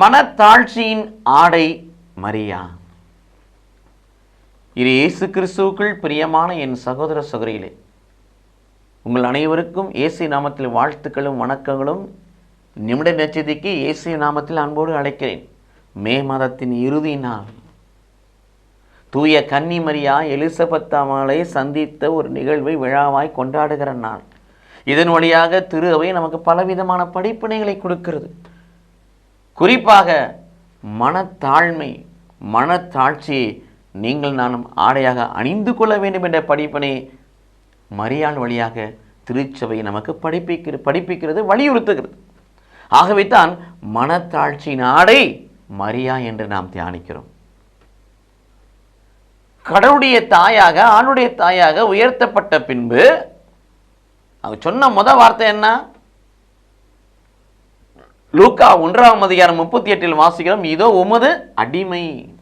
மனத்தாழ்ச்சியின் ஆடை மரியா? இது இயேசு கிறிஸ்துவுக்குள் பிரியமான என் சகோதர சகோதரிகளே உங்கள் அனைவருக்கும் இயேசு நாமத்தில் வாழ்த்துக்களும் வணக்கங்களும். நிமிட நச்சதிக்கு இயேசு நாமத்தில் அன்போடு அழைக்கிறேன். மே மாதத்தின் இறுதி நாள். தூய கன்னிமரியா எலிசபெத்தாமலை சந்தித்த ஒரு நிகழ்வை விழாவாய் கொண்டாடுகிற நாள். இதன் வழியாக திரு அவை நமக்கு பலவிதமான படிப்பினைகளை கொடுக்கிறது. குறிப்பாக மனத்தாழ்மை மனத்தாட்சியை நீங்கள் நானும் ஆடையாக அணிந்து கொள்ள வேண்டும் என்ற படிப்பினை மரியாள் வழியாக திருச்சபை நமக்கு படிப்பிக்கிற படிப்பிக்கிறது வலியுறுத்துகிறது. ஆகவே தான் மனத்தாழ்ச்சியின் ஆடை மரியா என்று நாம் தியானிக்கிறோம். கடவுளுடைய தாயாக ஆணுடைய தாயாக உயர்த்தப்பட்ட பின்பு அவர் சொன்ன முத வார்த்தை என்ன? லூக்கா ஒன்றாம் அதிகாரம் முப்பத்தி எட்டில் வாசிக்கிறோம் இதோ உமது அடிமை.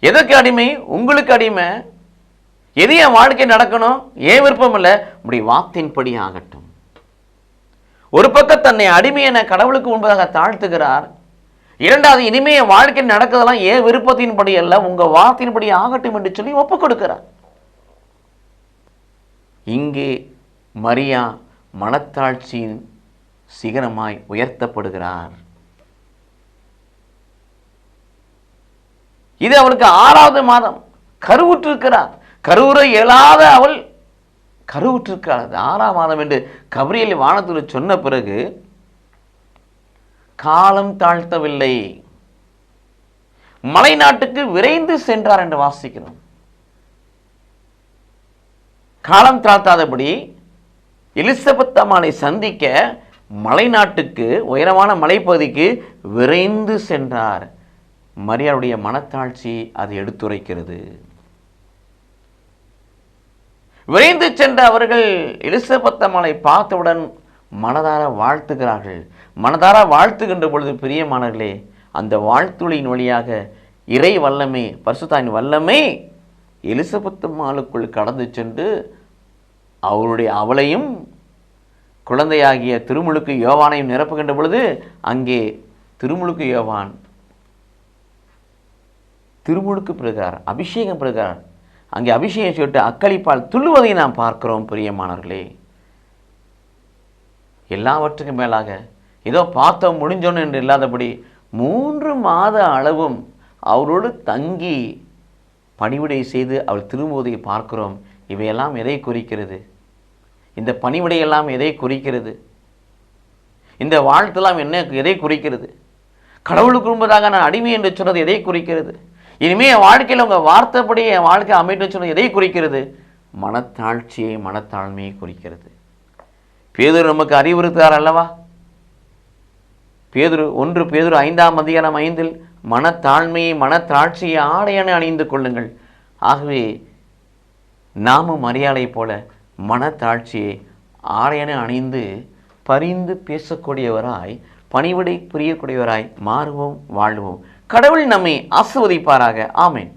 எதற்கு அடிமை? உங்களுக்கு அடிமை. எது என் வாழ்க்கை நடக்கணும்? ஏன் விருப்பம் இல்லை? இப்படி வாத்தின்படி ஆகட்டும். ஒரு பக்கம் தன்னை அடிமை என கடவுளுக்கு முன்பதாக தாழ்த்துகிறார். இரண்டாவது இனிமே என் வாழ்க்கை நடக்கிறதெல்லாம் ஏன் விருப்பத்தின்படி அல்ல? உங்க வார்த்தையின்படி ஆகட்டும் என்று சொல்லி ஒப்புக் கொடுக்கிறார். இங்கே மரியா மனத்தாழ்ச்சியின் சிகரமாய் உயர்த்தப்படுகிறார். இது அவளுக்கு ஆறாவது மாதம். கருவுற்றிருக்கிறார். கருவுற இயலாத அவள் கருவுற்றிருக்கிறார் அது ஆறாம் மாதம் என்று கபரியல் வானத்தில் சொன்ன பிறகு காலம் தாழ்த்தவில்லை. மலை நாட்டுக்கு விரைந்து சென்றார் என்று வாசிக்கிறோம். காலம் தாழ்த்தாதபடி எலிசபெத் அம்மானை சந்திக்க மலை நாட்டுக்கு உயரமான மலைப்பகுதிக்கு விரைந்து சென்றார். மரியாளுடைய மனத்தாழ்ச்சி அதை எடுத்துரைக்கிறது. விரைந்து சென்ற அவர்கள் எலிசபெத்த மலை பார்த்தவுடன் மனதார வாழ்த்துகிறார்கள். மனதார வாழ்த்துகின்ற பொழுது பிரியமானர்களே அந்த வாழ்த்துளின் வழியாக இறை வல்லமை பரிசுத்தாயின் வல்லமை எலிசபெத் மாலுக்குள் கடந்து சென்று அவருடைய அவளையும் குழந்தையாகிய திருமுழுக்கு யோவானையும் நிரப்புகின்ற பொழுது அங்கே திருமுழுக்கு யோவான் திருமுழுக்கு பெறுகிறார் அபிஷேகம் பெறுகிறார் அங்கே அபிஷேகம் சொல்லிட்டு அக்களிப்பால் துள்ளுவதை நாம் பார்க்கிறோம் பிரியமானவர்களே. எல்லாவற்றுக்கும் மேலாக ஏதோ பார்த்தோம் முடிஞ்சோன்னு என்று இல்லாதபடி மூன்று மாத அளவும் அவரோடு தங்கி பணிவிடை செய்து அவள் திரும்புவதை பார்க்கிறோம். இவையெல்லாம் எதை குறிக்கிறது? இந்த பணிவிடையெல்லாம் எதை குறிக்கிறது? இந்த வாழ்த்தெல்லாம் என்ன எதை குறிக்கிறது? கடவுளுக்கு முன்பதாக நான் அடிமை என்று சொன்னது எதை குறிக்கிறது? இனிமே என் வாழ்க்கையில் உங்கள் வார்த்தைப்படி என் வாழ்க்கை அமைட்டு சொன்னது எதை குறிக்கிறது? மனத்தாழ்ச்சியை மனத்தாழ்மையை குறிக்கிறது. பேதுரு நமக்கு அறிவுறுத்தார் அல்லவா? பேதுரு ஒன்று பேதுரு ஐந்தாம் அதிகாரம் ஐந்தில் மனத்தாழ்மையை மனத்தாழ்ச்சியை ஆடையான அணிந்து கொள்ளுங்கள். ஆகவே நாமும் மரியாதை போல மனத்தாழ்ச்சியை ஆடையென அணிந்து பரிந்து பேசக்கூடியவராய் பணிவிடை புரியக்கூடியவராய் மாறுவோம் வாழ்வோம். கடவுள் நம்மை ஆசுவதிப்பாராக ஆமேன்.